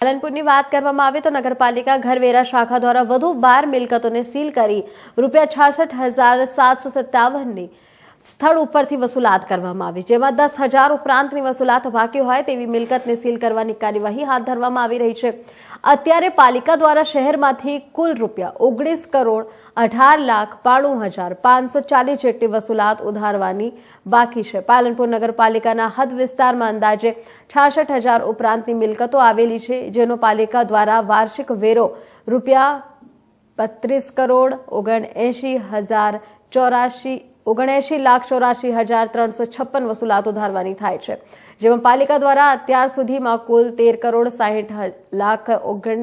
પાલનપુરની વાત કરવામાં આવે તો નગરપાલિકા ઘરવેરા શાખા દ્વારા વધુ બાર મિલકતોને સીલ કરી રૂપિયા છાસઠ હજાર સાતસો સત્તાવનની સ્થળ ઉપરથી વસૂલાત કરવામાં આવી, જેમાં દસ હજાર ઉપરાંતની વસૂલાત બાકી હોય તેવી મિલકતને સીલ કરવાની કાર્યવાહી હાથ ધરવામાં આવી રહી છે. અત્યારે પાલિકા દ્વારા શહેરમાંથી કુલ રૂપિયા ઓગણીસ કરોડ અઢાર લાખ બાણું હજાર પાંચસો ચાલીસ જેટલી વસૂલાત ઉધારવાની બાકી છે. પાલનપુર નગરપાલિકાના હદ વિસ્તારમાં અંદાજે છાસઠ હજાર ઉપરાંતની મિલકતો આવેલી છે, જેનો પાલિકા દ્વારા વાર્ષિક વેરો રૂપિયા બત્રીસ કરોડ ઓગણએંશી હજાર ચોરાશી ઓગણએંશી લાખ ચોરાશી હજાર ત્રણસો છપ્પન વસૂલાતો ઉધારવાની થાય છે. જેમાં પાલિકા દ્વારા અત્યાર સુધીમાં કુલ તેર કરોડ સાહીઠ લાખ ઓગણ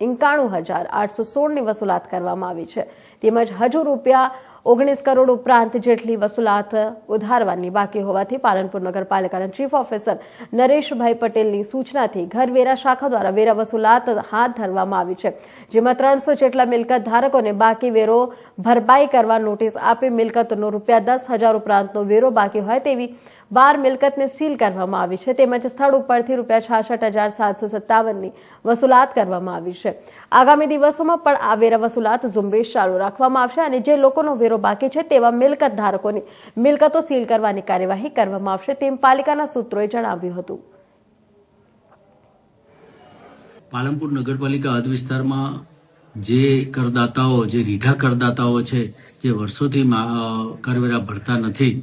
એકાણું હજાર આઠસો સોળની વસૂલાત કરવામાં આવી છે. તેમજ હજુ રૂપિયા ઓગણીસ કરોડ ઉપરાંત જેટલી વસૂલાત ઉધારવાની બાકી હોવાથી પાલનપુર નગરપાલિકાના ચીફ ઓફિસર નરેશભાઈ પટેલની સૂચનાથી ઘરવેરા શાખા દ્વારા વેરા વસૂલાત હાથ ધરવામાં આવી છે, જેમાં ત્રણસો જેટલા મિલકત ધારકોને બાકી વેરો ભરપાઈ કરવા નોટિસ આપી મિલકતનો રૂપિયા દસ હજાર ઉપરાંતનો વેરો બાકી હોય તેવી બાર મિલકતને સીલ કરવામાં આવી છે. તેમજ સ્થળ ઉપરથી રૂપિયા છાસઠ હજાર સાતસો સત્તાવનની વસૂલાત કરવામાં આવી છે. આગામી દિવસોમાં પણ આ વેરા વસૂલાત ઝુંબેશ ચાલુ રાખવામાં આવશે અને જે લોકોનો વેરો બાકી છે તેવા મિલકત ધારકોની મિલકતો સીલ કરવાની કાર્યવાહી કરવામાં આવશે તેમ પાલિકાના સૂત્રોએ જણાવ્યું હતું. પાલનપુર નગરપાલિકા હદ વિસ્તારમાં જે કરદાતાઓ, જે રીઢા કરદાતાઓ છે, જે વર્ષોથી કરવેરા ભરતા નથી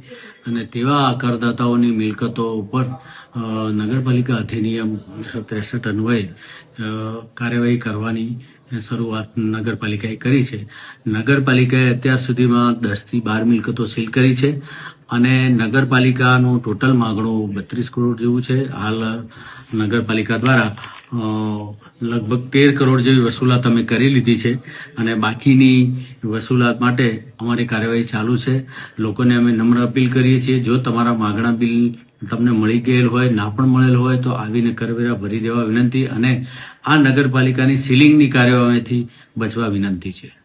અને તેવા કરદાતાઓની મિલકતો ઉપર નગરપાલિકા અધિનિયમ ત્રેસઠ અન્વયે કાર્યવાહી કરવાની શરૂઆત નગરપાલિકાએ કરી છે. નગરપાલિકાએ અત્યાર સુધીમાં દસથી બાર મિલકતો સીલ કરી છે અને નગરપાલિકાનું ટોટલ માગણું બત્રીસ કરોડ જેવું છે. હાલ નગરપાલિકા દ્વારા લગભગ તેર કરોડ જેવી વસૂલાત અમે કરી લીધી છે અને બાકીની વસૂલાત માટે અમારી કાર્યવાહી ચાલુ છે. લોકોને અમે નમ્ર અપીલ કરીએ છીએ. જો તમારા માગણા બિલ તમને મળી ગયેલ હોય, ના પણ મળેલ હોય, તો આવીને કરવેરા ભરી દેવા વિનંતી અને આ નગરપાલિકાની સીલિંગની કાર્યવાહીથી બચવા વિનંતી છે.